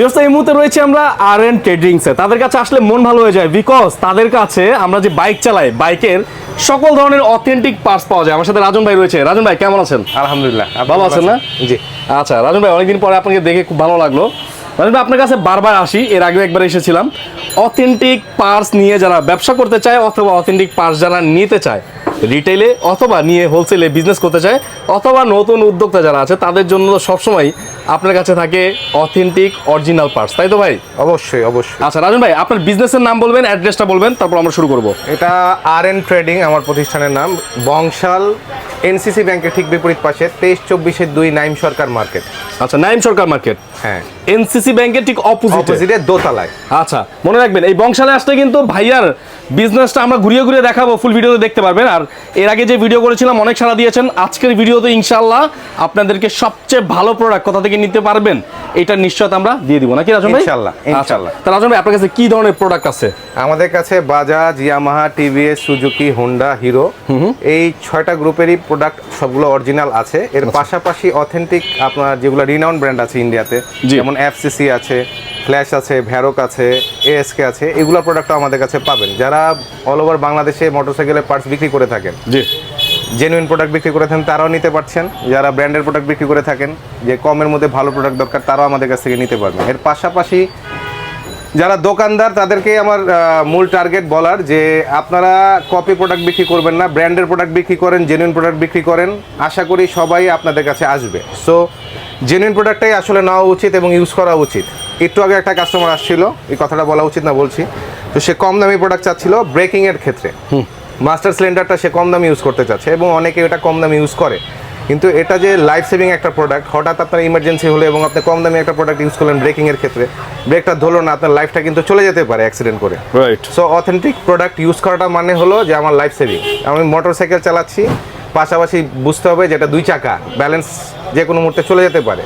Because এই মুহূর্তে রয়েছে আমরা আর এন ট্রেডিংসে তাদের কাছে আসলে মন ভালো হয়ে যায় বিকজ তাদের কাছে আমরা যে বাইক চালাই বাইকের সকল ধরনের অথেন্টিক পার্টস পাওয়া যায়। আমার সাথে রাজন ভাই রয়েছে। রাজন ভাই কেমন আছেন? আলহামদুলিল্লাহ ভালো আছেন না? জি। আচ্ছা রাজন ভাই অনেকদিন পরে আপনাকে দেখে খুব ভালো লাগল। রাজন ভাই আপনার কাছে বারবার আসি এর আগেও একবার এসেছিলাম। অথেন্টিক পার্স নিয়ে যারা ব্যবসা করতে চায় অথবা অথেন্টিক পার্স যারা নিতে চায় রিটেলে অথবা নিয়ে হোলসেলে বিজনেস করতে চায় অথবা নতুন উদ্যোক্তা যারা আছে তাদের জন্য সবসময় আপনার কাছে থাকে অথেন্টিক অরিজিনাল পার্স তাই তো ভাই? অবশ্যই অবশ্যই। আচ্ছা রাজন ভাই আপনার বিজনেসের নাম বলবেন অ্যাড্রেসটা বলবেন তারপর আমরা শুরু করব। এটা আর এন ট্রেডিং আমার প্রতিষ্ঠানের নাম বংশাল এনসিসি ব্যাংকের ঠিক বিপরীত পাশে তেইশ চব্বিশের দুই নাইম সরকার মার্কেট। আচ্ছা নাইম সরকার মার্কেট? হ্যাঁ। এনসিসি ব্যাংকের ঠিক অপোজিটে দোতলায়। আচ্ছা মনে রাখবেন এই বংশালে আসলে কিন্তু ভাইয়ার বিজনেসটা আমরা ঘুরিয়ে ঘুরিয়ে দেখাবো ফুল ভিডিওতে দেখতে পারবেন আর এর আগে যে ভিডিও করেছিলাম অনেক সারা দিয়েছেন। আজকের ভিডিওতে ইনশাল্লাহ আপনাদেরকে সবচেয়ে ভালো প্রোডাক্ট কোথা থেকে নিতে পারবেন এটা নিশ্চয়তা আমরা দিয়ে দিব। নাকি রাজন ভাই? ইনশাল্লাহ, ইনশাল্লাহ। আচ্ছা, তা রাজন ভাই আপনার কাছে কি ধরনের প্রোডাক্ট আছে? আমাদের কাছে Bajaj Yamaha TVS Suzuki Honda Hero এই ছয়টা গ্রুপেরই প্রোডাক্ট সবগুলো অরিজিনাল আছে। এর পাশাপাশি অথেন্টিক আপনার যেগুলো রিনাউন্ড ব্র্যান্ড আছে ইন্ডিয়াতে। যেমন এফসিসি আছে ফ্ল্যাশ আছে ভ্যারোক আছে এএসকে আছে এগুলো প্রোডাক্টও আমাদের কাছে পাবেন। যারা অল ওভার বাংলাদেশে মোটরসাইকেলের পার্টস বিক্রি করে থাকেন জি। জেনুইন প্রোডাক্ট বিক্রি করে থাকেন তারাও নিতে পারছেন। যারা ব্র্যান্ডের প্রোডাক্ট বিক্রি করে থাকেন যে কমের মধ্যে ভালো প্রোডাক্ট দরকার তারাও আমাদের কাছ থেকে নিতে পারবেন। এর পাশাপাশি যারা দোকানদার তাদেরকে আমার মূল টার্গেট বলার যে আপনারা কপি প্রোডাক্ট বিক্রি করবেন না ব্র্যান্ডের প্রোডাক্ট বিক্রি করেন জেনুইন প্রোডাক্ট বিক্রি করেন আশা করি সবাই আপনাদের কাছে আসবে। সো জেনুইন প্রোডাক্টটাই আসলে নেওয়া উচিত এবং ইউজ করা উচিত। একটু আগে একটা কাস্টমার আসছিল এই কথাটা বলা উচিত না বলছি। তো সে কম দামি প্রোডাক্ট চাচ্ছিল ব্রেকিংয়ের ক্ষেত্রে। মাস্টার সিলিন্ডারটা সে কম দামে ইউজ করতে চাচ্ছে এবং অনেকে এটা কম দামে ইউজ করে। কিন্তু এটা যে লাইফ সেভিং একটা প্রোডাক্ট হঠাৎ আপনার ইমার্জেন্সি হলে এবং আপনি কম দামে একটা প্রোডাক্ট ইউজ করলেন ব্রেকিংয়ের ক্ষেত্রে ব্রেকটা ধরলো না আপনার লাইফটা কিন্তু চলে যেতে পারে অ্যাক্সিডেন্ট করে। Right so authentic product use করাটা মানে হলো যে আমার লাইফ সেভিং আমি মোটর সাইকেল চালাচ্ছি পাশাপাশি বুঝতে হবে যে এটা দুই চাকা ব্যালেন্স যে কোনো মুহূর্তে চলে যেতে পারে।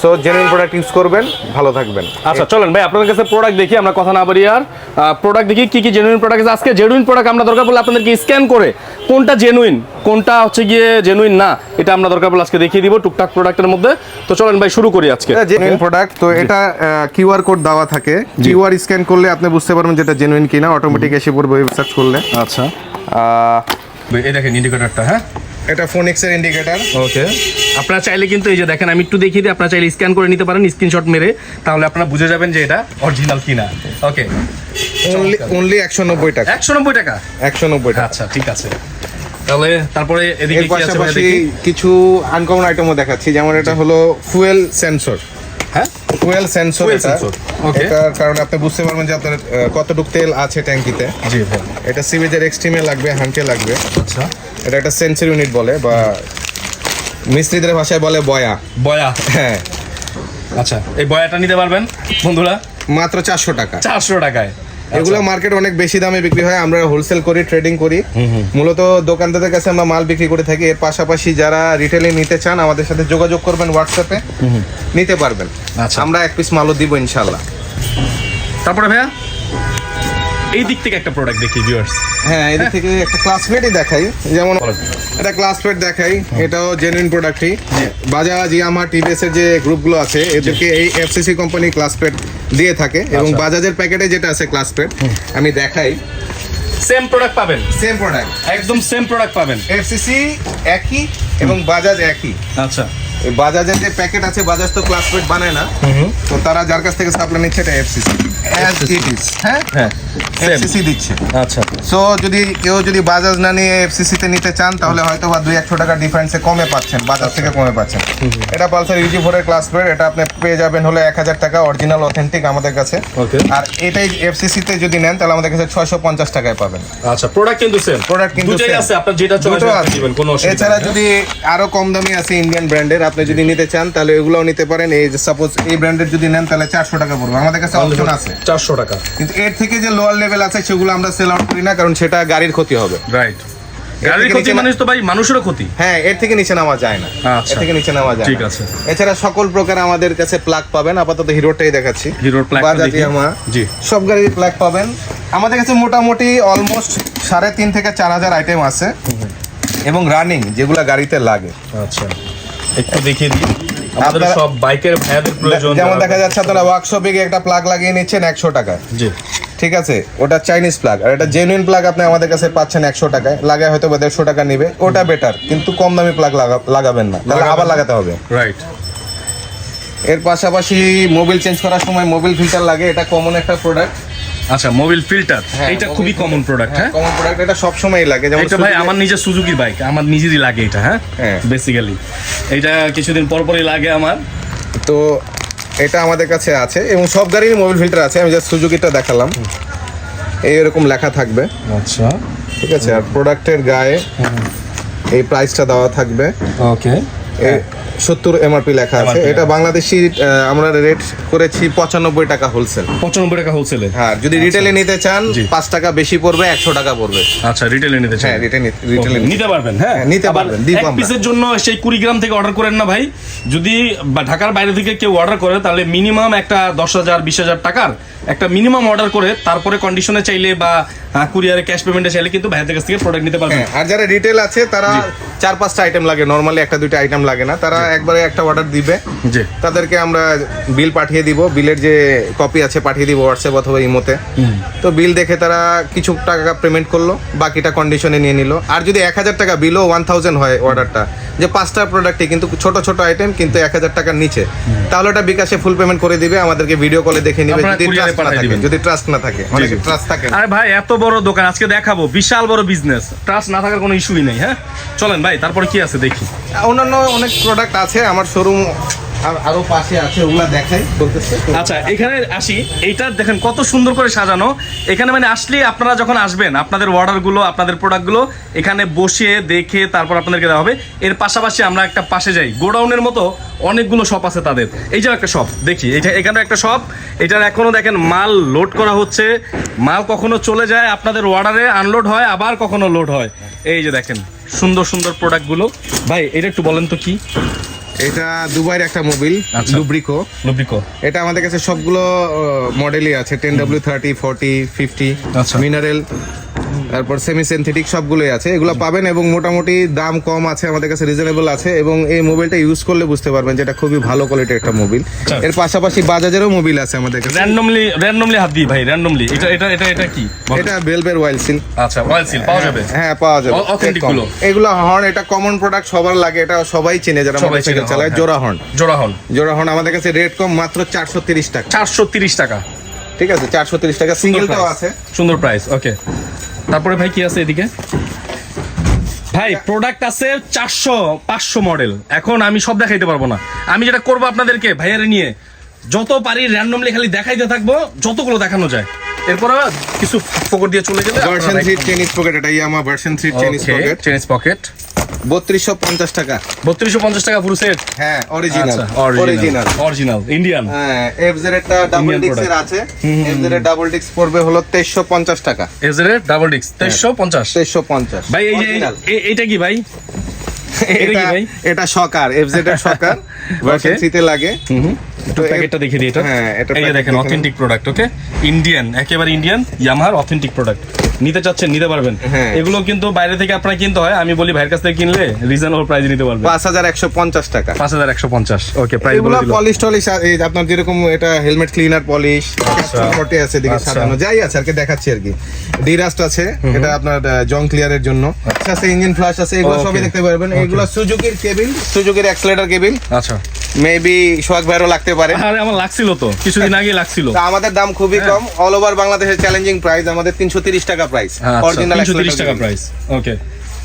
সো জেনুইন প্রোডাক্ট ইউজ করবেন ভালো থাকবেন। আচ্ছা চলেন ভাই আপনাদের কাছে প্রোডাক্ট দেখি আমরা কথা না বলি আর প্রোডাক্ট দেখি কি কি জেনুইন প্রোডাক্ট আছে। আজকে জেনুইন প্রোডাক্ট আমরা দরকার পড়লে আপনাদেরকে স্ক্যান করে কোনটা জেনুইন কোনটা হচ্ছে গিয়ে জেনুইন না এটা আমরা দরকার পড়লে আজকে দেখিয়ে দিব টুকটাক প্রোডাক্টের মধ্যে। তো চলেন ভাই শুরু করি আজকে। জেনুইন প্রোডাক্ট তো এটা কিউআর কোড দেওয়া থাকে। কিউআর স্ক্যান করলে আপনি বুঝতে পারবেন যেটা জেনুইন কিনা অটোমেটিক এসে পড়বে ওয়েব সার্চ করলে। আচ্ছা। এই দেখেন ইন্ডিকেটরটা হ্যাঁ? এটা ফোনিক্সের ইন্ডিকেটর ওকে আপনারা চাইলে কিন্তু এই যে দেখেন আমি একটু দেখিয়ে দিই আপনারা চাইলে স্ক্যান করে নিতে পারেন স্ক্রিনশট মেরে তাহলে আপনারা বুঝে যাবেন যে এটা অরিজিনাল কিনা। ওকে অনলি অনলি একশো নব্বই টাকা। একশো নব্বই টাকা? একশো নব্বই টাকা। আচ্ছা ঠিক আছে। তাহলে তারপরে এদিকে কি আছে ভাই? পাশাপাশি কিছু আনকমন আইটেমও দেখাচ্ছি। যেমন এটা হলো ফুয়েল সেন্সর হ্যাঁ? ফুয়েল সেন্সর এটা। এটার কারণে আপনি বুঝতে পারবেন যে আপনার কতটুকু তেল আছে ট্যাঙ্কিতে। জি ভাই। এটা সিভেজের এক্সট্রিমে লাগবে হান্টে লাগবে। আচ্ছা। এটা একটা সেন্সর ইউনিট বলে বা মিস্ত্রিদের ভাষায় বলে বয়া। বয়া। হ্যাঁ। আচ্ছা এই বয়াটা নিতে পারবেন বন্ধুরা? মাত্র চারশো টাকা। চারশো টাকায়। এগুলো মার্কেট অনেক বেশি দামে বিক্রি হয় আমরা হোলসেল করি ট্রেডিং করি। মূলত দোকানদারদের কাছে আমরা মাল বিক্রি করে থাকি। এর পাশাপাশি যারা রিটেলে নিতে চান আমাদের সাথে যোগাযোগ করবেন হোয়াটসঅ্যাপে নিতে পারবেন। আচ্ছা। আমরা এক পিস মালও দিব ইনশাল্লাহ তারপরে ভাইয়া? এই দিক থেকে একটা প্রোডাক্ট দেখি ভিউয়ার্স হ্যাঁ এদিক থেকে একটা ক্লাসমেটই দেখাই। যেমন এটা ক্লাসমেট দেখাই এটাও জেনুইন প্রোডাক্টই বাজাজ ইয়ামা টিভিএস এর যে গ্রুপগুলো আছে এদেরকে এই এফসিসি কোম্পানি ক্লাসপেট দিয়ে থাকে এবং আচ্ছা। বাজাজের প্যাকেটে যেটা আছে ক্লাসপেট আমি দেখাই। সেম প্রোডাক্ট পাবেন। সেম প্রোডাক্ট একদম সেম প্রোডাক্ট পাবেন। এফসিসি একই এবং বাজাজ একই। আচ্ছা। বাজাজের যে প্যাকেট আছে বাজাজ তো ক্লাসমেট বানায় না। তো তারা যার কাছ থেকে সাপ্লাই নিচ্ছে এটা এফসিসি অ্যাজ ইট ইজ হ্যাঁ। হ্যাঁ। এফসিসি দিচ্ছে। আচ্ছা। সো যদি কেউ যদি বাজাজ না নিয়ে এফসিসি তে নিতে চান তাহলে হয়তো বা দুই একশো টাকা ডিফারেন্সে কমে পাচ্ছেন বাজাজ থেকে কমে পাচ্ছেন। এটা পালসার ইউজি ফোরের ক্লাস প্লেট এটা আপনি পেয়ে যাবেন হলো এক হাজার টাকা অরিজিনাল অথেন্টিক আমাদের কাছে। আর এটাই যদি নেন তাহলে আমাদের কাছে ছয়শো পঞ্চাশ টাকায় পাবেন। আচ্ছা প্রোডাক্ট কিন্তু সেম প্রোডাক্ট কিন্তু আছে আপনার যেটা। দিবেন কোনো এছাড়া যদি আরও কম দামি আছে ইন্ডিয়ান ব্র্যান্ডের আপনি যদি নিতে চান তাহলে এগুলোও নিতে পারেন। এই সাপোজ এই ব্র্যান্ডের যদি নেন তাহলে চারশো টাকা পড়বে। আমাদের কাছে অপশন আছে। চারশো টাকা। কিন্তু এর থেকে যে লোয়ার লেভেল আছে সেগুলো আমরা সেল আউট করি না কারণ সেটা গাড়ির ক্ষতি হবে। রাইট গাড়ির ক্ষতি মানে তো ভাই মানুষেরও ক্ষতি। হ্যাঁ এর থেকে নিচে নামা যায় না। আচ্ছা। এর থেকে নিচে নামা যায় ঠিক আছে। এছাড়া সকল প্রকার আমাদের কাছে প্লাগ পাবেন আপাতত হিরোটাই দেখাচ্ছি। হিরোর প্লাগটা বাজাজ। ইয়ামা জি। সব গাড়ির প্লাগ পাবেন। আমাদের কাছে মোটামুটি অলমোস্ট সাড়ে তিন থেকে চার হাজার আইটেম আছে। এবং রানিং যেগুলা গাড়িতে লাগে। আচ্ছা একটু দেখিয়ে দিই। আমাদের সব বাইকের ভাইয়াদের প্রয়োজন যেমন দেখা যাচ্ছে আপনারা ওয়ার্কশপে গিয়ে একটা প্লাগ লাগিয়ে নিচ্ছেন একশো টাকায়। জি। ঠিক আছে? ওটা চাইনিজ প্লাগ আর এটা জেনুইন প্লাগ আপনি আমাদের কাছে পাচ্ছেন একশো টাকায়। লাগায় হয়তো বা দেড়শো টাকা নিবে। ওটা বেটার কিন্তু কম দামি প্লাগ লাগাবেন না। তাহলে আবার লাগাতে হবে। রাইট এর পাশাপাশি মোবিল চেঞ্জ করার সময় মোবিল ফিল্টার লাগে। এটা কমন একটা প্রোডাক্ট আচ্ছা মোবিল ফিল্টার হ্যাঁ, এটা খুবই কমন প্রোডাক্ট হ্যাঁ কমন প্রোডাক্ট এটা সব সময় লাগে। যেমন এটা ভাই আমার নিজের সুজুকির বাইক আমার নিজেরই লাগে এটা হ্যাঁ? হ্যাঁ। বেসিক্যালি এটা কিছুদিন পর পরই লাগে আমার। তো এটা আমাদের কাছে আছে এবং সব গাড়ির মোবিল ফিল্টার আছে। আমি জাস্ট সুজুকিটা দেখালাম। এই এরকম লেখা থাকবে। আচ্ছা। ঠিক আছে? আর প্রোডাক্টের গায়ে এই প্রাইসটা দেওয়া থাকবে। ওকে সত্তর এমআরপি লেখা আছে। এটা বাংলাদেশি আমরা রেট করেছি পঁচানব্বই টাকা হোলসেল পঁচানব্বই টাকা হোলসেলে হ্যাঁ যদি রিটেলে নিতে চান পাঁচ টাকা বেশি পড়বে একশো টাকা পড়বে। আচ্ছা রিটেলে নিতে হ্যাঁ রিটেল রিটেলে নিতে পারবেন হ্যাঁ? হ্যাঁ, নিতে পারবেন, এক পিসের জন্য সেই কুড়ি গ্রাম থেকে অর্ডার করেন না ভাই। যদি ঢাকার বাইরে থেকে কেউ অর্ডার করে তাহলে মিনিমাম একটা দশ হাজার বিশ হাজার টাকার একটা মিনিমাম অর্ডার করে তারপরে কন্ডিশনে চাইলে বা কুরিয়ারে ক্যাশ পেমেন্টে চাইলে কিন্তু ভাইয়াদের কাছ থেকে প্রোডাক্ট নিতে পারবেন। হ্যাঁ আর যারা রিটেল আছে তারা চার পাঁচটা আইটেম লাগে। নর্মালি একটা দুইটা আইটেম লাগে না। তারা একবারে একটা অর্ডার দিবে। জি। তাদেরকে আমরা বিল পাঠিয়ে দিব। বিলের যে কপি আছে পাঠিয়ে দিব হোয়াটসঅ্যাপ অথবা ইমোতে তো বিল দেখে তারা কিছু টাকা পেমেন্ট করল বাকিটা কন্ডিশনে নিয়ে নিল। আর যদি এক হাজার টাকা বিলও ওয়ান থাউজেন্ড হয় অর্ডারটা যে পাঁচটা প্রোডাক্টে কিন্তু ছোট ছোট আইটেম কিন্তু এক হাজার টাকার নিচে। তাহলে ওটা বিকাশে ফুল পেমেন্ট করে দিবে আমাদেরকে ভিডিও কলে দেখে নিবে যদি ট্রাস্ট না থাকে। যদি ট্রাস্ট না থাকে। অনেকে ট্রাস্ট থাকে। আরে ভাই এত বড় দোকান আজকে দেখাবো বিশাল বড় বিজনেস ট্রাস্ট না থাকার কোনো ইস্যুই নেই হ্যাঁ? চলেন ভাই তারপরে কি আছে দেখি। অন্যান্য অনেক প্রোডাক্ট আছে, আমার শোরুম আরও পাশে আছে, ওগুলা দেখাই, বলতেছে। আচ্ছা এখানে আসি। এইটা দেখেন কত সুন্দর করে সাজানো। এখানে মানে আসলে আপনারা যখন আসবেন, আপনাদের অর্ডারগুলো আপনাদের প্রোডাক্টগুলো এখানে বসে দেখে তারপর আপনাদেরকে দেওয়া হবে। এর পাশাপাশি আমরা একটা পাশে যাই। গোডাউনের মতো অনেকগুলো শপ আছে তাদের। এই যে একটা শপ দেখি। এটা এখানে একটা শপ এটার এখনও দেখেন মাল লোড করা হচ্ছে। মাল কখনো চলে যায় আপনাদের অর্ডারে আনলোড হয়, আবার কখনো লোড হয়। এই যে দেখেন। সুন্দর সুন্দর প্রোডাক্টগুলো ভাই এটা একটু বলেন তো কি? এটা দুবাইয়ের একটা মোবিল আচ্ছা। লুব্রিকো লুব্রিকো এটা আমাদের কাছে সবগুলো মডেলই আছে ten W thirty forty fifty. Mineral তারপর সেমি সিনথেটিক সবগুলোই আছে। এগুলো পাবেন এবং মোটামুটি দাম কম আছে আমাদের কাছে রিজনেবল আছে এবং এই মোবাইলটা ইউজ করলে বুঝতে পারবেন যে এটা খুবই ভালো কোয়ালিটির একটা মোবিল আচ্ছা। এর পাশাপাশি বাজাজেরও মোবিল আছে আমাদের কাছে। র্যান্ডমলি র্যান্ডমলি হাত দিই ভাই র্যান্ডমলি এটা এটা এটা এটা কি? এটা বেলবের ওয়াইল সিল আচ্ছা অয়েল সিল পাওয়া যাবে? হ্যাঁ পাওয়া যাবে। অ- authentic কম। গুলো? এগুলো হর্ন এটা কমন প্রোডাক্ট সবার লাগে এটা সবাই চেনে যারা মোটরসাইকেল চালায় হ্যাঁ। জোড়া হর্ন জোড়া হল জোড়া হর্ন আমাদের কাছে রেট কম মাত্র চারশো তিরিশ টাকা। চারশো তিরিশ টাকা। ঠিক আছে চারশো তিরিশ টাকা সিঙ্গেলটাও price। আছে। সুন্দর প্রাইস ওকে তারপরে ভাই কি আছে এদিকে? ভাই প্রোডাক্ট আছে চারশো পাঁচশো মডেল এখন আমি সব দেখাইতে পারব না। আমি যেটা করব আপনাদেরকে ভাইয়ারে নিয়ে যত পারি র্যান্ডমলি খালি দেখাইতে থাকব যতগুলো দেখানো যায়। এরপরে কিছু ফকর দিয়ে চলে গেলে ভার্সন থ্রি চেনিস পকেট এটা Yamaha version three চেনিস pocket চেনিস pocket বত্রিশশো পঞ্চাশ টাকা। বত্রিশশো পঞ্চাশ টাকা পুরো সেট হ্যাঁ অরিজিনাল অরিজিনাল অরিজিনাল ইন্ডিয়ান হ্যাঁ এফজেড একটা ডাবল ডিক্স ডিক্সের আছে। এফজেড এর ডাবল ডিক্স পড়বে হলো তেইশশো পঞ্চাশ টাকা। এর ডাবল ডিক্স তেইশশো পঞ্চাশ? তেইশশো পঞ্চাশ। ভাই এই যে। এইটা কি ভাই? এটা এটা ভাই? এটা সকার এফজেড এর সকার। Version Okay. লাগে। লাগে একটু প্যাকেটটা দেখিয়ে দিই এটা। হ্যাঁ, এটা এই যে দেখেন অথেন্টিক প্রোডাক্ট ওকে ইন্ডিয়ান একেবারে ইন্ডিয়ান ইয়ামাহার অথেন্টিক প্রোডাক্ট নিতে চাচ্ছেন নিতে পারবেন। হ্যাঁ। এগুলো কিন্তু বাইরে থেকে আপনারা কিনতে হয় আমি বলি ভাইয়ের কাছ থেকে কিনলে রিজনেবল প্রাইস নিতে পারবেন। পাঁচ হাজার একশো পঞ্চাশ টাকা। পাঁচ হাজার একশো পঞ্চাশ ওকে প্রাইস এগুলো পলিশ টলিশ আপনার যেরকম এটা হেলমেট ক্লিনার পলিশ ফর্টি আছে এদিকে আচ্ছা। সাজানো। যাই আছে আর কি দেখাচ্ছি আর কি। ডিরাস্ট আছে এটা আপনার জং ক্লিয়ারের জন্য। আছে ইঞ্জিন ফ্লাশ আছে এগুলো সবই দেখতে পারবেন। এগুলো সুজুকির কেবিল সুজুকির অ্যাক্সেলেটর কেবিল আচ্ছা। মেবি সোয়াগ ভাইরও লাগতে পারে। আরে আমার লাগছিল তো। কিছুদিন আগে লাগছিল। আমাদের দাম খুবই কম। অল ওভার বাংলাদেশের চ্যালেঞ্জিং প্রাইস আমাদের তিনশো তিরিশ টাকা প্রাইস অরিজিনাল তিনশো তিরিশ টাকা প্রাইস ওকে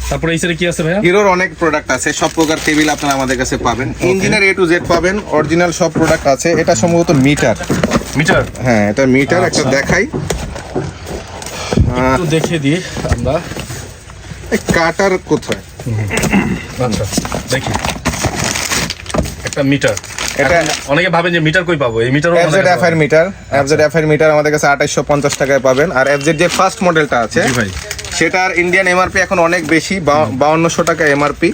তারপরে এই কি আছে ভাইয়া? হিরোর অনেক প্রোডাক্ট আছে। সব প্রকার টেবিল আপনারা আমাদের কাছে পাবেন। ইঞ্জিনের এ টু জেড পাবেন। অরিজিনাল সব প্রোডাক্ট আছে। এটা সম্ভবত মিটার মিটার হ্যাঁ এটা মিটার একটা আচ্ছা। দেখাই। একটু দেখিয়ে দিই আমরা। কাটার কোথায়? আচ্ছা দেখি। একটা মিটার। এটা- অনেকে ভাবেন যে মিটার কই পাবো? এই মিটারও এফজেড এফ এর মিটার। এফজেড এফ এর মিটার আমাদের কাছে আঠাইশশো পঞ্চাশ টাকায় পাবেন। আর এফজেড যে ফার্স্ট মডেলটা আছে ভাই। সেটার ইন্ডিয়ান এমআরপি এখন অনেক বেশি বাউন্নশো টাকা এমআরপি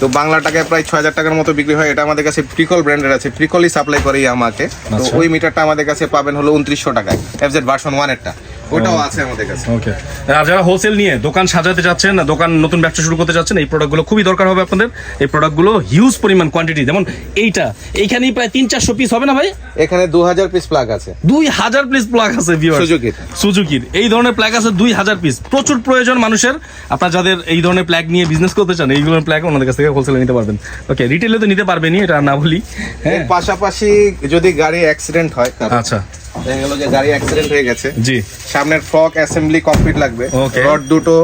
তো বাংলা টাকায় প্রায় ছয় হাজার টাকার মতো বিক্রি হয়। এটা আমাদের কাছে প্রিকল ব্র্যান্ডের আছে। প্রিকলই সাপ্লাই করে আমাকে। তো আচ্ছা। ওই মিটারটা আমাদের কাছে পাবেন হলো উনত্রিশশো টাকায়। এফজেড ভার্সন ওয়ানেরটা ওটাও আছে আমাদের কাছে। ওকে আর যারা হোলসেল নিয়ে দোকান সাজাতে যাচ্ছেন দোকান নতুন ব্যবসা শুরু করতে যাচ্ছেন এই প্রোডাক্টগুলো খুবই দরকার হবে আপনাদের। এই প্রোডাক্টগুলো হিউজ পরিমাণ কোয়ান্টিটি যেমন এইটা এইখানেই প্রায় তিন চারশো পিস হবে না ভাই? এখানে দু হাজার পিস প্লাগ আছে। দুই হাজার পিস প্লাগ আছে সুজুকির। সুজুকির। এই ধরনের প্লাগ আছে দুই হাজার পিস প্রচুর প্রয়োজন মানুষের। আপনার যাদের এই ধরনের প্লাগ নিয়ে বিজনেস করতে চান এইগুলোর প্লাগ ওনাদের কাছ থেকে হোলসেলে নিতে পারবেন। ওকে রিটেলে তো নিতে পারবেনই এটা না বলি। হ্যাঁ। পাশাপাশি যদি গাড়ি অ্যাক্সিডেন্ট হয় আচ্ছা। দেখা গেল যে গাড়ি অ্যাক্সিডেন্ট হয়ে গেছে। জি। সামনের ফ্রক অ্যাসেম্বলি কমপ্লিট লাগবে. রড দুটো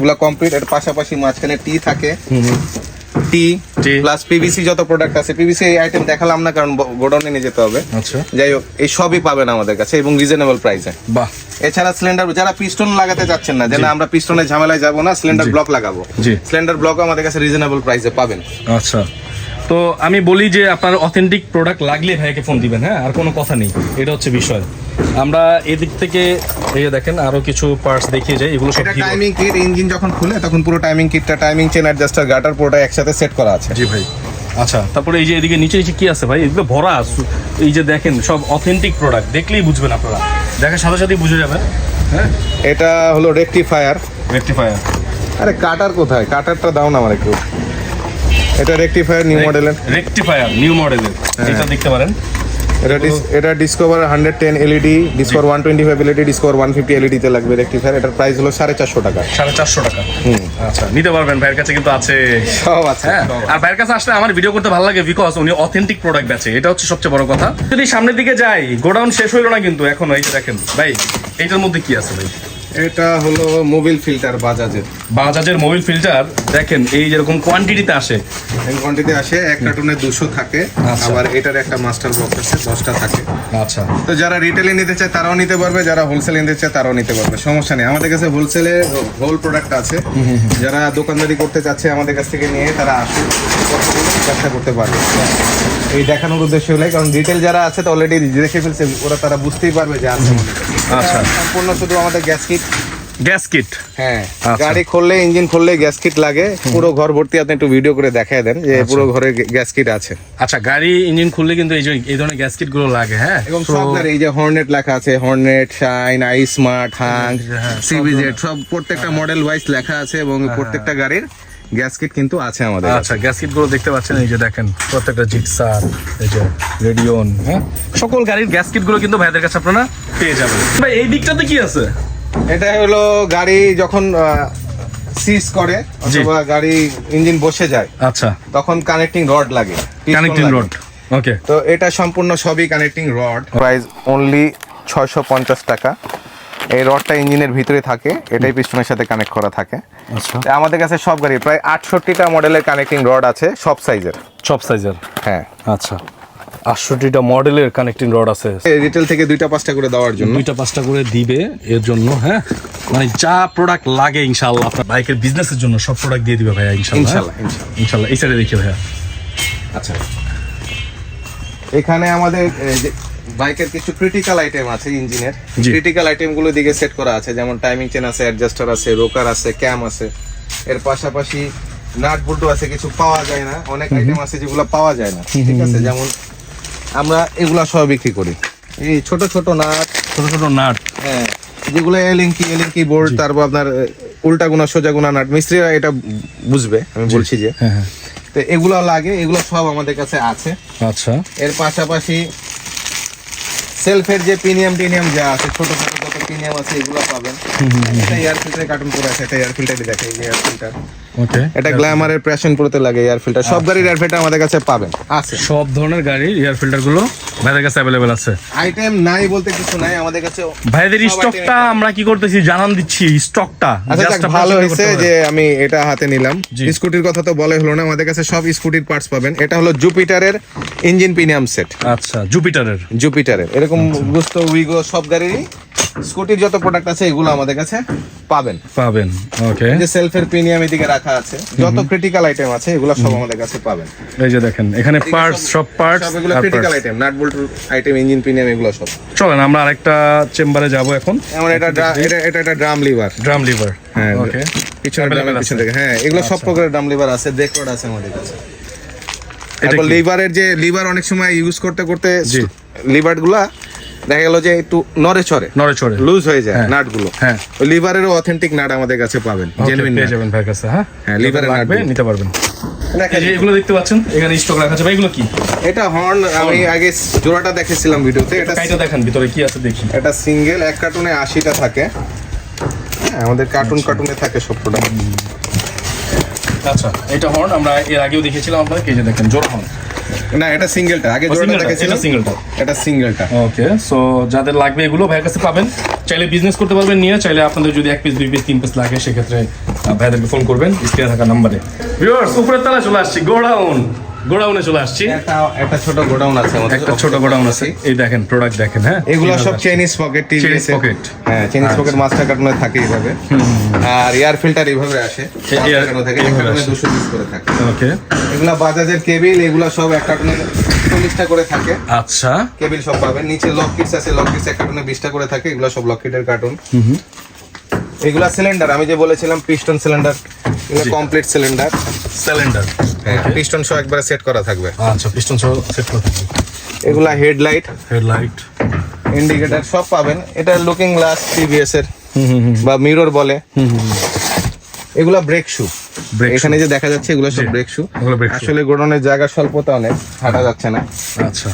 গুলা কমপ্লিট এর পাশাপাশি মাঝখানে টি থাকে। টি প্লাস পিভিসি যত প্রোডাক্ট আছে পিভিসি আইটেম দেখালাম না কারণ গোডাউনে নিয়ে যেতে হবে। আচ্ছা। যাই হোক এই সবই পাবেন আমাদের কাছে এবং রিজনেবল প্রাইসে বাহ। এছাড়া সিলিন্ডার যারা পিস্টন লাগাতে চাচ্ছেন না যে না আমরা পিস্টনের ঝামেলায় যাব না সিলিন্ডার ব্লক লাগাবো। সিলিন্ডার ব্লক আমাদের কাছে রিজনেবল প্রাইসে পাবেন। আচ্ছা। তো আমি বলি যে আপনার অথেন্টিক প্রোডাক্ট লাগলে ভাইকে ফোন দিবেন হ্যাঁ? আর কোনো কথা নেই। এটা হচ্ছে বিষয়। আমরা এদিক থেকে এই দেখেন আরও কিছু পার্টস দেখিয়ে যাই। এগুলো সব। টাইমিং কিট ইঞ্জিন যখন খুলে তখন পুরো টাইমিং কিটটা টাইমিং চেন অ্যাডজাস্টার গাটার পুরোটা একসাথে সেট করা আছে। জি ভাই। আচ্ছা তারপরে এই যে এদিকে নিচে নিচে কি আছে ভাই? এগুলো ভরা এই যে দেখেন সব অথেন্টিক প্রোডাক্ট দেখলেই বুঝবেন আপনারা। দেখার সাথে সাথেই বুঝে যাবেন হ্যাঁ? এটা হলো রেকটিফায়ার রেক্টিফায়ার আরে কাটার কোথায়? কাটারটা দাও না আমার একটু। এটা রেকটিফায়ার নিউ মডেলের রেক্টিফায়ার নিউ মডেলের এটা দেখতে পারেন। এটা এটা Discover hundred ten LED Discover one twenty five LED Discover one fifty এলইডিতে লাগবে রেকটিফায়ার এটার প্রাইস হলো সাড়ে চারশো টাকা। সাড়ে চারশো টাকা। আচ্ছা নিতে পারবেন ভাইয়ের কাছে কিন্তু আছে। সব আছে। হ্যাঁ আর ভাইয়ের কাছে আসলে আমার ভিডিও করতে ভালো লাগে বিকজ উনি অথেন্টিক প্রোডাক্ট বেচে এটা হচ্ছে সবচেয়ে বড় কথা। যদি সামনের দিকে যাই গোডাউন শেষ হইল না কিন্তু এখন এই যে দেখেন ভাই এইটার মধ্যে কি আছে ভাই? এটা হলো মোবিল ফিল্টার বাজাজের। বাজাজের মোবাইল ফিল্টার দেখেন এই যেরকম কোয়ান্টিটিতে আসে। এই কোয়ান্টিটি আসে এক কার্টুনে দুশো থাকে আচ্ছা। আবার এটার একটা মাস্টার বক্স আছে দশটা থাকে। আচ্ছা। তো যারা রিটেলে নিতে চায় তারাও নিতে পারবে যারা হোলসেলে নিতে চায় তারাও নিতে পারবে সমস্যা নেই। আমাদের কাছে হোলসেলে হোল প্রোডাক্ট আছে। যারা দোকানদারি করতে চাচ্ছে আমাদের কাছ থেকে নিয়ে তারা আসুন ব্যবসা করতে পারবে। এই দেখানোর উদ্দেশ্য হলে কারণ রিটেল যারা আছে তো অলরেডি দেখে ফেলছে ওরা তারা বুঝতেই পারবে যে আছে। আচ্ছা। সম্পূর্ণ শুধু আমাদের গ্যাস কিট গ্যাস কিট হ্যাঁ আচ্ছা। গাড়ি খুললে ইঞ্জিন খুললে গ্যাস কিট লাগে। পুরো ঘর ভর্তি আপনি একটু ভিডিও করে দেখায় দেন যে আচ্ছা। পুরো ঘরে গ্যাস কিট আছে। আচ্ছা গাড়ি ইঞ্জিন খুললে কিন্তু এই যে এই ধরনের গ্যাস কিটগুলো লাগে হ্যাঁ? এবং সব এই যে হর্নেট লেখা আছে Hornet Shine i Smart Hang হ্যাঁ, সব সিবিজেড সব প্রত্যেকটা মডেল ওয়াইজ লেখা আছে এবং প্রত্যেকটা গাড়ির গ্যাস কিট কিন্তু আছে আমাদের আচ্ছা গ্যাস কিটগুলো দেখতে পাচ্ছেন এই যে দেখেন প্রত্যেকটা জিক্সার এই যে রেডিওন হ্যাঁ? সকল গাড়ির গ্যাস কিটগুলো কিন্তু ভাইদের কাছে আপনারা পেয়ে যাবেন। ভাই এই দিকটাতে কি আছে? এটা হলো গাড়ি যখন সিজ করে অথবা গাড়ি ইঞ্জিন বসে যায় আচ্ছা। তখন কানেক্টিং রড লাগে কানেক্টিং। রোড ওকে তো এটা সম্পূর্ণ সবই কানেক্টিং রড প্রাইস অনলি ছয়শো পঞ্চাশ টাকা। এই রডটা ইঞ্জিনের ভিতরে থাকে এটাই পিস্টনের সাথে কানেক্ট করা থাকে। আচ্ছা। তো আমাদের কাছে সব গাড়ি প্রায় আটষট্টিটা মডেলের কানেক্টিং রড আছে সব সাইজের সব সাইজের হ্যাঁ। আচ্ছা। আটষট্টিটা মডেলের কানেক্টিং রড আছে। রিটেল থেকে দুইটা পাঁচটা করে দেওয়ার জন্য। দুইটা পাঁচটা করে দিবে এর জন্য হ্যাঁ? মানে যা প্রোডাক্ট লাগে ইনশাআল্লাহ আপনার বাইকের বিজনেসের জন্য সব প্রোডাক্ট দিয়ে দিবে ভাইয়া ইনশাআল্লাহ হ্যাঁ? ইনশাল্লাহ, ইনশাল্লাহ। ইনশাআল্লাহ এই সাইডে দেখি ভাইয়া। আচ্ছা। এখানে আমাদের এই যে বাইকের কিছু ক্রিটিক্যাল আইটেম আছে ইঞ্জিনের। ক্রিটিক্যাল আইটেমগুলো দিকে সেট করা আছে যেমন টাইমিং চেন আছে অ্যাডজাস্টার আছে রোকার আছে ক্যাম আছে। এর পাশাপাশি নাট বুল্টু আছে কিছু পাওয়া যায় না। অনেক আইটেম আছে যেগুলো পাওয়া যায় না ঠিক আছে? যেমন আমরা এগুলা সব বিক্রি করি। এই ছোট ছোট নাট ছোট ছোট নাট হ্যাঁ যেগুলো এলিঙ্কি এলিঙ্কি বোর্ড তারপর আপনার উল্টা গুণা সোজা গুণা নাট মিস্ত্রিরা এটা বুঝবে আমি বলছি যে। হ্যাঁ হ্যাঁ। তো এগুলো লাগে এগুলো সব আমাদের কাছে আছে। আচ্ছা। এর পাশাপাশি সেলফের যে প্রিমিয়াম টিনিয়াম যা আছে ছোট ছোট যত প্রিমিয়াম আছে এগুলো পাবেন। এটা এয়ার ফিল্টার কার্টুন করে আছে এটা এয়ার ফিল্টারই দেখে এই এয়ার ফিল্টার ওকে। এটা গ্ল্যামারের প্যাশন প্রোতে লাগে এয়ার ফিল্টার সব গাড়ির এয়ার ফিল্টার আমাদের কাছে পাবেন। আছে। সব ধরনের গাড়ির এয়ার ফিল্টারগুলো ভাইদের কাছে অ্যাভেলেবেল আছে। আইটেম নাই বলতে কিছু নাই আমাদের কাছে ভাইদের স্টকটা আমরা কি করতেছি জানান দিচ্ছি স্টকটা আচ্ছা ভালো হয়েছে যে আমি এটা হাতে নিলাম। স্কুটির কথা তো বলে হলো না আমাদের কাছে সব স্কুটির পার্টস পাবেন। এটা হলো জুপিটারের ইঞ্জিন প্রিমিয়াম সেট। আচ্ছা জুপিটারের। জুপিটারের। এরকম গুস্তো উইগো সব গাড়িরই। স্কুটির যত প্রোডাক্ট আছে এগুলো আমাদের কাছে পাবেন। পাবেন ওকে যে সেলফের প্রিমিয়াম এদিকে রাখা আছে। যত ক্রিটিক্যাল আইটেম আছে এগুলো সব আমাদের কাছে পাবেন। এই যে দেখেন এখানে পার্টস সব পার্টস সব এগুলো critical item nut bolt item engine premium এগুলো সব। চলেন আমরা আরেকটা চেম্বারে যাব এখন। যেমন এটা এটা এটা একটা ড্রাম লিভার ড্রাম লিভার হ্যাঁ ওকে পিছনে ড্রামের হ্যাঁ এগুলো সব প্রকারের ড্রাম লিভার আছে ডেকোড আছে আমাদের কাছে। তারপর লিভারের যে লিভার অনেক সময় ইউজ করতে করতে লিভারগুলা দেখা গেল যে একটু নড়ে চড়ে নড়ে চড়ে। লুজ হয়ে যায় হ্যাঁ। নাটগুলো। হ্যাঁ। ওই লিভারেরও অথেন্টিক নাট আমাদের কাছে পাবেন জেনুইন পেয়ে যাবেন ভাইয়ের কাছে হ্যাঁ? হ্যাঁ, লাগবে নাটগুলো। নিতে পারবেন। এগুলো দেখতে পাচ্ছেন এখানে স্টক রাখা আছে। ভাই এগুলো কি? এটা হর্ন আমি আগে জোড়াটা দেখেছিলাম ভিডিওতে। এটা কাইটা দেখান ভিতরে কি আছে দেখি। এটা সিঙ্গেল এক কার্টুনে আশিটা থাকে। হ্যাঁ, আমাদের কার্টুন কার্টুনে থাকে সব প্রোডাক্ট আচ্ছা এটা হর্ন আমরা এর আগেও দেখেছিলাম আপনাকে এই যে দেখেন জোড়া হর্ন না এটা সিঙ্গেলটা আগে জোড়াটা দেখেছিলাম। এটা single এটা সিঙ্গেলটা ওকে সো যাদের লাগবে এগুলো ভাইয়ের কাছে পাবেন। চাইলে বিজনেস করতে পারবেন নিয়ে চাইলে আপনাদের যদি এক পিস দুই পিস তিন পিস লাগে সেক্ষেত্রে ভাইদেরকে ফোন করবেন স্ক্রিনে থাকা নাম্বারে ভিউয়ার্স উপরের তলায় চলে আসছি গোডাউন। গোডাউনে চলে আসছি। একটা ছোট গোডাউন আছে আমাদের একটা ছোট গোডাউন আছে। এই দেখেন প্রোডাক্ট দেখেন হ্যাঁ? এগুলো সব। Chinese pocket TVS pocket। হ্যাঁ চাইনিজ। পকেট মাস্টার কার্টুনে থাকে এইভাবে। আর এয়ার ফিল্টার এইভাবে আসে। কার্টুনে থাকে এইভাবে দুশো পিস করে থাকে। ওকে এগুলা বাজাজের কেবিল এগুলা সব এক কার্টুনে চল্লিশটা করে থাকে। আচ্ছা। কেবিল সব পাবেন। নিচে লক কিটস আছে লক কিটস এক কার্টুনে বিশটা করে থাকে এগুলো সব লক কিটের কার্টুন এগুলা সিলিন্ডার আমি যে বলেছিলাম পিস্টন সিলিন্ডার এগুলো কমপ্লিট সিলিন্ডার সিলিন্ডার পিস্টন সহ একবারে সেট করা থাকবে। আচ্ছা পিস্টন সহ সেট করা থাকবে। এগুলা হেডলাইট হেডলাইট ইন্ডিকেটর সব পাবেন। এটা লুকিং গ্লাস টিভিএস এর বা মিরর বলে। এগুলা ব্রেক শু এখানে যে দেখা যাচ্ছে এগুলো সব ব্রেক শু। আসলে গোডাউনের জায়গা স্বল্পতা অনেক হাঁটা যাচ্ছে না। আচ্ছা।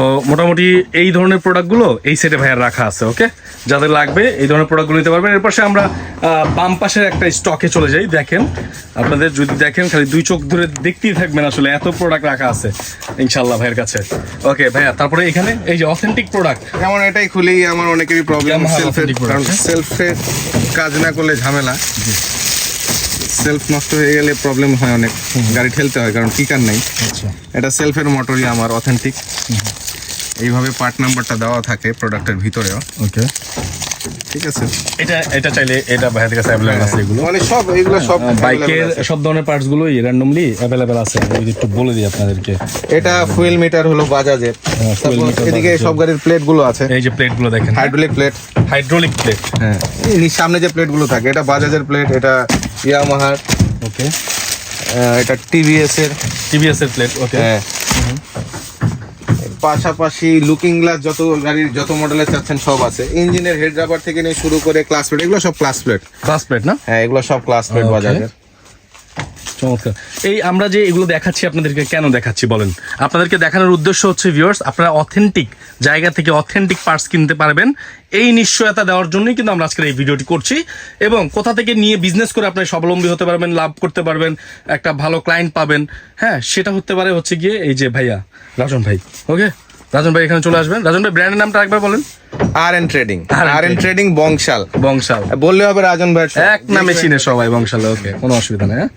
তো মোটামুটি এই ধরনের প্রোডাক্টগুলো এই সেটে ভাইয়ার রাখা আছে ওকে যাদের লাগবে এই ধরনের প্রোডাক্টগুলো নিতে পারবেন। এর পাশে আমরা বাম পাশের একটা স্টকে চলে যাই দেখেন। আপনাদের যদি দেখেন খালি দুই চোখ ধরে দেখতেই থাকবেন আসলে এত প্রোডাক্ট রাখা আছে ইনশাল্লাহ ভাইয়ের কাছে। ওকে ভাইয়া তারপরে এখানে এই যে অথেন্টিক প্রোডাক্ট যেমন এটাই খুলেই আমার অনেকেরই প্রবলেম সেলফের কারণ হ্যাঁ? সেলফে কাজ না করলে ঝামেলা। সেলফ নষ্ট হয়ে গেলে প্রবলেম হয় অনেক। গাড়ি ঠেলতে হয় কারণ কিকার নেই। আচ্ছা। এটা সেলফের মোটরই আমার অথেন্টিক এইভাবে পার্ট নাম্বারটা দেওয়া থাকে প্রোডাক্টের ভিতরেও। ওকে ঠিক আছে? এটা এটা চাইলে এটা ভাইয়াদের কাছে অ্যাভেলেবল আছে এগুলো। মানে সব এগুলো সব বাইকের সব ধরনের পার্টস গুলোই র্যান্ডমলি অ্যাভেলেবেল আছে। আমি যদি একটু বলে দিই আপনাদেরকে। এটা ফুয়েল মিটার হলো বাজাজের meter এদিকে সব গাড়ির প্লেটগুলো আছে। এই যে প্লেটগুলো দেখেন। হাইড্রোলিক প্লেট হাইড্রোলিক প্লেট হ্যাঁ এই সামনে যে প্লেটগুলো থাকে এটা বাজাজের প্লেট এটা ইয়ামাহার ওকে এটা টিভিএস এর টিভিএস এর প্লেট ওকে হ্যাঁ। পাশাপাশি লুকিং গ্লাস যত গাড়ির যত মডেলে চাচ্ছেন সব আছে। ইঞ্জিনের হেড রাবার থেকে নিয়ে শুরু করে ক্লাস প্লেট এগুলো সব ক্লাস প্লেট ক্লাস প্লেট না? হ্যাঁ এগুলো সব ক্লাস প্লেট. বাজাজের। চমৎকার। এই আমরা যে এগুলো দেখাচ্ছি আপনাদেরকে কেন দেখাচ্ছি বলেন? আপনাদেরকে দেখানোর উদ্দেশ্য হচ্ছে ভিউয়ার্স আপনারা অথেন্টিক জায়গা থেকে অথেন্টিক পার্টস কিনতে পারবেন। এই নিশ্চয়তা দেওয়ার জন্যই কিন্তু আমরা আজকের এই ভিডিওটি করছি। এবং কোথা থেকে নিয়ে বিজনেস করে আপনি স্বাবলম্বী হতে পারবেন লাভ করতে পারবেন একটা ভালো ক্লায়েন্ট পাবেন হ্যাঁ সেটা হতে পারে হচ্ছে গিয়ে এই যে ভাইয়া রাজন ভাই ওকে রাজন ভাই এখানে চলে আসবেন। রাজন ভাই ব্র্যান্ডের নামটা একবার বলেন। R N trading R N trading Bangshal. Bangshal. বললে হবে রাজন ভাই এক নামে চিনে সবাই বংশালে ওকে কোনো অসুবিধা নেই হ্যাঁ?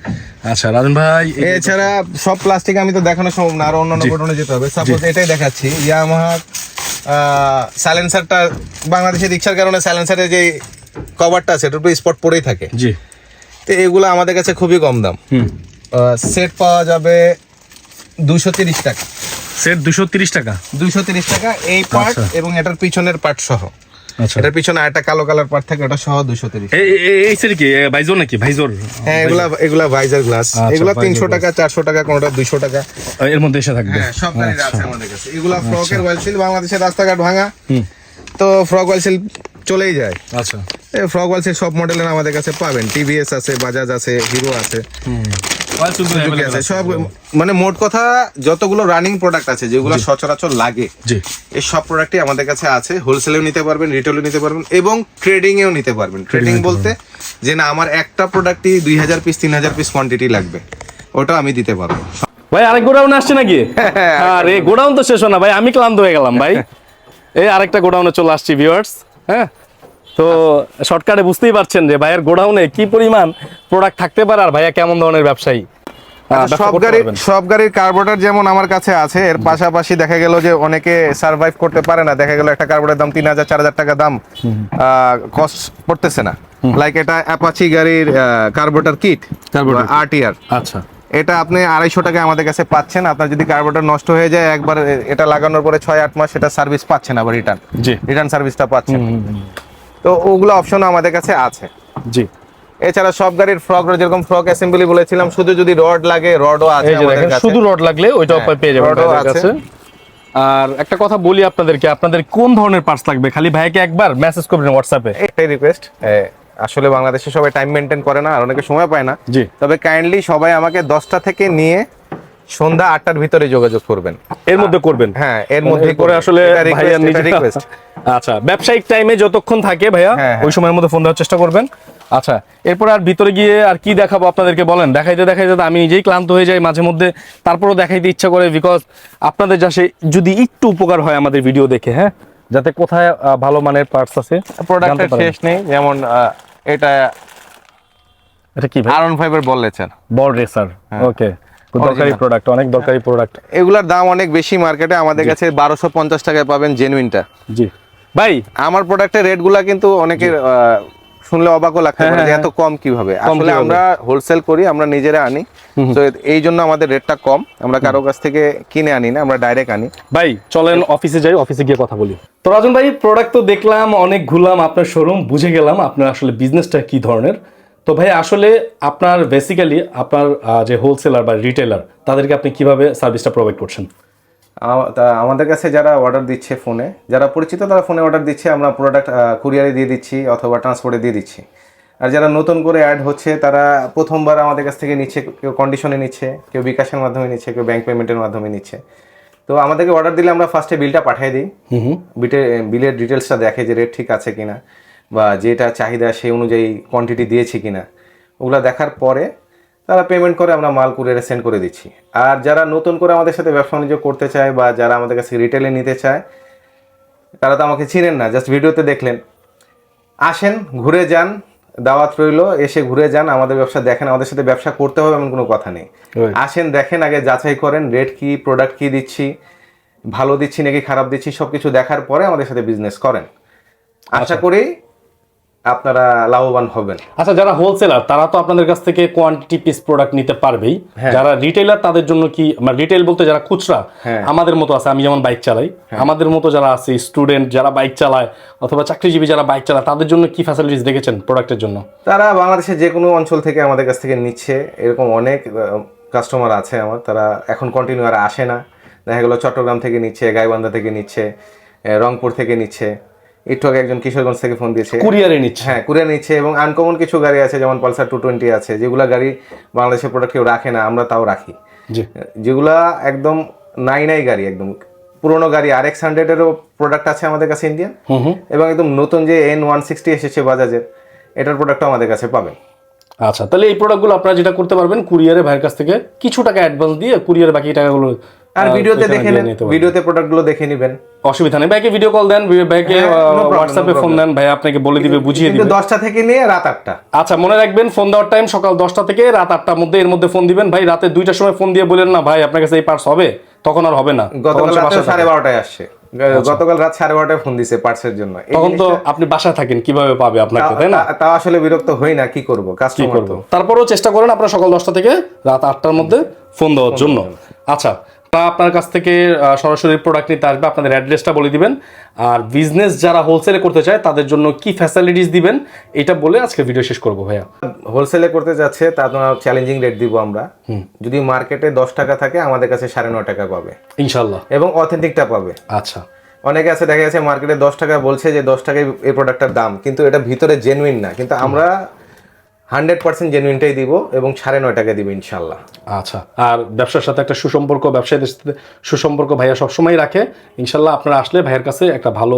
আচ্ছা রাজন ভাই এছাড়া সব প্লাস্টিক আমি তো দেখানো সম্ভব না আরও অন্যান্য। ঘটনা যেতে হবে। সাপোজ এটাই দেখাচ্ছি ইয়ামাহা সাইলেন্সারটা বাংলাদেশের রিক্সার কারণে সাইলেন্সারের যে কভারটা আছে এটা স্পট পড়েই থাকে। জি। তো এগুলো আমাদের কাছে খুবই কম দাম। সেট পাওয়া যাবে দুশো তিরিশ টাকা। সেট দুশো তিরিশ টাকা? দুশো তিরিশ টাকা এই পার্ট আচ্ছা। এবং এটার পিছনের পার্ট সহ। এটার পিছনে একটা কালো কালার পার্ট থাকে ওটা সহ দুশো তিরিশ। এই এই- এই কি? ভাইজোর নাকি? ভাইজোর। হ্যাঁ এগুলা এগুলা ভাইজার গ্লাস আচ্ছা, এগুলা তিনশো টাকা চারশো টাকা কোনোটা দুইশো টাকা। এর মধ্যে এসে থাকবে। হ্যাঁ সব গাড়ির আচ্ছা। আছে আমাদের কাছে। এগুলা ফ্রকের ওয়েলসিল বাংলাদেশের রাস্তাঘাট ভাঙা। তো ফ্রক ওয়েলসিল চলেই যায়। আচ্ছা। এই ফ্রক ওয়েলসিল সব মডেলের আমাদের কাছে পাবেন। টিভিএস আছে বাজাজ আছে হিরো আছে। সব মানে মোট কথা যতগুলো রানিং প্রোডাক্ট আছে যেগুলো সচরাচর লাগে জি। এই সব প্রোডাক্টই আমাদের কাছে আছে। হোলসেলেও নিতে পারবেন রিটেলও নিতে পারবেন এবং ট্রেডিং এও নিতে পারবেন। ট্রেডিং বলতে যে না আমার একটা প্রোডাক্টই দুই হাজার পিস তিন হাজার পিস কোয়ান্টিটি লাগবে। ওটা আমি দিতে পারব। ভাই আরেক গোডাউন আসছে নাকি? আরে গোডাউন তো শেষ হয় না ভাই। আমি ক্লান্ত হয়ে গেলাম ভাই। এই আরেকটা গোডাউনে চলে আসছি ভিউয়ার্স হ্যাঁ? তো শর্টকাটে বুঝতেই পারছেন যে ভাইয়ের গোডাউনে কি পরিমাণ প্রোডাক্ট থাকতে পারে আর ভাইয়া কেমন ধরনের ব্যবসায়ী? আহ, সব গাড়ির। সব গাড়ির কার্বোরেটর যেমন আমার কাছে আছে এর পাশাপাশি দেখা গেল যে অনেকে সার্ভাইভ করতে পারে না। দেখা গেল একটা কার্বোরেটর দাম তিন হাজার চার হাজার টাকা দাম কস্ট পড়তেছে না। লাইক এটা অ্যাপাচি গাড়ির কার্বোরেটর কিট kit। আরটিআর আচ্ছা। এটা আপনি আড়াইশো টাকা আমাদের কাছে পাচ্ছেন। আপনার যদি কার্বোরেটর নষ্ট হয়ে যায় একবার এটা লাগানোর পরে ছয় আট মাস সেটা সার্ভিস পাচ্ছেন আবার রিটার্ন জি। রিটার্ন সার্ভিসটা পাচ্ছেন। তো ওগুলো অপশন আমাদের কাছে আছে। জি। এছাড়া সব গাড়ির ফ্রক যেরকম ফ্রক অ্যাসেম্বলি বলেছিলাম শুধু যদি রড লাগে রডও আছে আমাদের কাছে। শুধু রড লাগলে ওইটাও হ্যাঁ, পেয়ে যাবেন রডও আছে। আর একটা কথা বলি আপনাদেরকে আপনাদের কোন ধরনের পার্টস লাগবে? খালি ভাইকে একবার মেসেজ করবেন হোয়াটসঅ্যাপে একটাই রিকোয়েস্ট আসলে বাংলাদেশে সবাই টাইম মেনটেন করে না আর অনেকে সময় পায় না। জি। তবে কাইন্ডলি সবাই আমাকে দশটা থেকে নিয়ে সন্ধ্যা আটটার ভিতরে যোগাযোগ করবেন। এর মধ্যে করবেন? হ্যাঁ এর মধ্যে করে আসলে রিকোয়েস্ট আচ্ছা ব্যবসায়িক টাইমে যতক্ষণ থাকে ভাইয়া হ্যাঁ, হ্যাঁ। ওই সময়ের মধ্যে ফোন দেওয়ার চেষ্টা করবেন। আচ্ছা এরপর আর ভিতরে গিয়ে আর কি দেখাবো আপনাদেরকে বলেন? দেখাইতে দেখাইতে আমি নিজেই ক্লান্ত হয়ে যাই মাঝে মধ্যে। তারপরও দেখাইতে ইচ্ছা করে বিকজ আপনাদের যাতে যদি একটু উপকার হয় আমাদের ভিডিও দেখে হ্যাঁ? যাতে কোথায় ভালো মানের পার্টস আছে প্রোডাক্টের শেষ নেই যেমন এটা এটা কি ভাই? আয়রন ফাইবার বল লেছেন বল রেসার ওকে দরকারি প্রোডাক্ট অনেক দরকারি প্রোডাক্ট এগুলার দাম অনেক বেশি মার্কেটে আমাদের কাছে বারোশো পঞ্চাশ টাকায় পাবেন জেনুইনটা জি। ভাই আমার প্রোডাক্টের রেটগুলা কিন্তু অনেকের শুনলে অবাকও লাগতে হ্যাঁ, পারে হ্যাঁ, এত কম কীভাবে? আসলে আমরা হোলসেল করি আমরা নিজেরা আনি। তো এই জন্য আমাদের রেটটা কম। আমরা কারও কাছ থেকে কিনে আনি না আমরা ডাইরেক্ট আনি। ভাই চলেন অফিসে যাই অফিসে গিয়ে কথা বলি। তো রাজন ভাই প্রোডাক্ট তো দেখলাম অনেক ঘুরলাম আপনার শোরুম বুঝে গেলাম আপনার আসলে বিজনেসটা কি ধরনের। তো ভাই আসলে আপনার বেসিক্যালি আপনার আহ, যে হোলসেলার বা রিটেলার তাদেরকে আপনি কীভাবে সার্ভিসটা প্রোভাইড করছেন? আমাদের কাছে যারা অর্ডার দিচ্ছে ফোনে যারা পরিচিত তারা ফোনে অর্ডার দিচ্ছে আমরা প্রোডাক্ট কুরিয়ারে দিয়ে দিচ্ছি অথবা ট্রান্সপোর্টে দিয়ে দিচ্ছি। আর যারা নতুন করে অ্যাড হচ্ছে তারা প্রথমবার আমাদের কাছ থেকে নিচ্ছে কেউ কন্ডিশনে নিচ্ছে কেউ বিকাশের মাধ্যমে নিচ্ছে কেউ ব্যাংক পেমেন্টের মাধ্যমে নিচ্ছে। তো আমাদেরকে অর্ডার দিলে আমরা ফার্স্টে বিলটা পাঠিয়ে দিই। বিটে বিলের ডিটেলসটা দেখে যে রেট ঠিক আছে কিনা বা যেটা চাহিদা সেই অনুযায়ী কোয়ান্টিটি দিয়েছি কিনা। ওগুলো দেখার পরে তারা পেমেন্ট করে আমরা মাল কুরিয়ারে সেন্ড করে দিচ্ছি। আর যারা নতুন করে আমাদের সাথে ব্যবসা বাণিজ্য করতে চায় বা যারা আমাদের কাছে রিটেলে নিতে চায় তারা তো আমাকে চিনেন না জাস্ট ভিডিওতে দেখলেন। আসেন ঘুরে যান দাওয়াত রইল এসে ঘুরে যান আমাদের ব্যবসা দেখেন আমাদের সাথে ব্যবসা করতে হবে এমন কোনো কথা নেই। আসেন দেখেন আগে যাচাই করেন রেট কি প্রোডাক্ট কি দিচ্ছি ভালো দিচ্ছি নাকি খারাপ দিচ্ছি সব কিছু দেখার পরে আমাদের সাথে বিজনেস করেন। আশা করি আপনারা লাভবান হবেন। আচ্ছা যারা হোলসেলার তারা তো আপনাদের কাছ থেকে কোয়ান্টিটি পিস প্রোডাক্ট নিতে পারবেই। যারা রিটেলার তাদের জন্য কি মানে রিটেল বলতে যারা খুচরা হ্যাঁ। আমাদের মতো আছে আমি যেমন বাইক চালাই আমাদের মতো যারা আছে স্টুডেন্ট যারা বাইক চালায় অথবা চাকরিজীবী যারা বাইক চালায় তাদের জন্য কি ফ্যাসিলিটিস দেখেছেন প্রোডাক্টের জন্য? তারা বাংলাদেশের যে কোনো অঞ্চল থেকে আমাদের কাছ থেকে নিচ্ছে। এরকম অনেক কাস্টমার আছে আমার তারা এখন কন্টিনিউ আর আসে না। দেখা গেলো চট্টগ্রাম থেকে নিচ্ছে গাইবান্ধা থেকে নিচ্ছে রংপুর থেকে নিচ্ছে। একটু আগে একজন কিশোরগঞ্জ থেকে ফোন দিয়েছে। কুরিয়ারে নিচ্ছে। হ্যাঁ কুরিয়ার নিচ্ছে এবং আনকমন কিছু গাড়ি আছে যেমন পালসার টু টোয়েন্টি আছে যেগুলা গাড়ি বাংলাদেশের প্রোডাক্ট কেউ রাখে না আমরা তাও রাখি। যেগুলা একদম নাই নাই গাড়ি একদম। পুরোনো গাড়ি আর এক্স হান্ড্রেডেরও প্রোডাক্ট আছে আমাদের কাছে ইন্ডিয়ান এবং একদম নতুন যে এন ওয়ান সিক্সটি এসেছে বাজাজের এটার প্রোডাক্টও আমাদের কাছে পাবেন। আচ্ছা তাহলে এই প্রোডাক্টগুলো আপনারা যেটা করতে পারবেন কুরিয়ারে ভাইয়ের কাছ থেকে কিছু টাকা অ্যাডভান্স দিয়ে কুরিয়ারে বাকি টাকাগুলো আর ভিডিওতে দেখে নেন। ভিডিওতে প্রোডাক্টগুলো দেখে নেবেন। অসুবিধা নেই। ভাইকে ভিডিও কল দেন ভাইকে হ্যাঁ, হোয়াটসঅ্যাপে ফোন দেন ভাই আপনাকে বলে দিবে বুঝিয়ে দিবে। দশটা থেকে নিয়ে রাত আটটা। আচ্ছা মনে রাখবেন ফোন দেওয়ার টাইম সকাল দশটা থেকে রাত আটটার মধ্যে এর মধ্যে ফোন দিবেন। ভাই রাতে দুইটার সময় ফোন দিয়ে বলেন না ভাই আপনার কাছে এই পার্টস হবে? তখন আর হবে না। গতকাল সাড়ে বারোটায় আসছে। গতকাল রাত সাড়ে বারোটায় ফোন দিছে পার্টসের জন্য। তখন তো আপনি বাসায় থাকেন কীভাবে পাবে আপনাকে তাই না? তা- আসলে বিরক্ত হই না কি করব? কি কাস্টমার করব? তো। তারপরেও চেষ্টা করেন আপনার সকাল দশটা থেকে রাত আটটার মধ্যে ফোন দেওয়ার জন্য। আচ্ছা তা আপনার কাছ থেকে সরাসরি প্রোডাক্ট নিতে আসবে আপনাদের অ্যাড্রেসটা বলে দিবেন। আর বিজনেস যারা হোলসেলে করতে চায় তাদের জন্য কি ফ্যাসিলিটিস দিবেন এটা বলে আজকে ভিডিও শেষ করব ভাইয়া। হোলসেলে করতে যাচ্ছে তা তোমার চ্যালেঞ্জিং রেট দিব আমরা। যদি মার্কেটে দশ টাকা থাকে আমাদের কাছে সাড়ে নয় টাকা পাবে। ইনশাল্লাহ এবং অথেন্টিকটা পাবে। আচ্ছা। অনেকে আছে দেখা যাচ্ছে মার্কেটে দশ টাকা বলছে যে দশ টাকায় এই প্রোডাক্টটার দাম কিন্তু এটা ভিতরে জেনুইন না। কিন্তু আমরা হান্ড্রেড পার্সেন্ট জেনুইনটাই দিব এবং সাড়ে নয় টাকা দিব ইনশাল্লাহ। আচ্ছা আর ব্যবসার সাথে একটা সুসম্পর্ক ব্যবসায়ীদের সাথে সুসম্পর্ক ভাইয়া সবসময় রাখে। ইনশাল্লাহ আপনারা আসলে ভাইয়ের কাছে একটা ভালো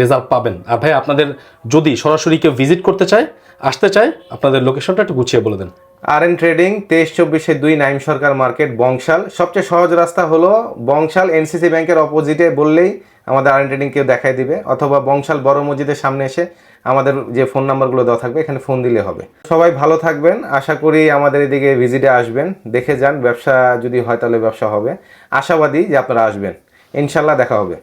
রেজাল্ট পাবেন। আর ভাই আপনাদের যদি সরাসরি কেউ ভিজিট করতে চায় আসতে চায় আপনাদের লোকেশনটা একটু গুছিয়ে বলে দেন। আর এন ট্রেডিং তেইশ চব্বিশে দুই নাইম সরকার মার্কেট বংশাল। সবচেয়ে সহজ রাস্তা হলো বংশাল এনসিসি ব্যাংকের অপোজিটে বললেই আমাদের আর এন ট্রেডিং কেউ দেখাই দিবে অথবা বংশাল বড় মসজিদের সামনে এসে আমাদের যে ফোন নাম্বারগুলো দেওয়া থাকবে, এখানে ফোন দিলে হবে। সবাই ভালো থাকবেন। আশা করি আমাদের এদিকে ভিজিটে আসবেন, দেখে যান। ব্যবসা যদি হয় তাহলে ব্যবসা হবে। আশাবাদী যে আপনারা আসবেন। ইনশাল্লাহ দেখা হবে।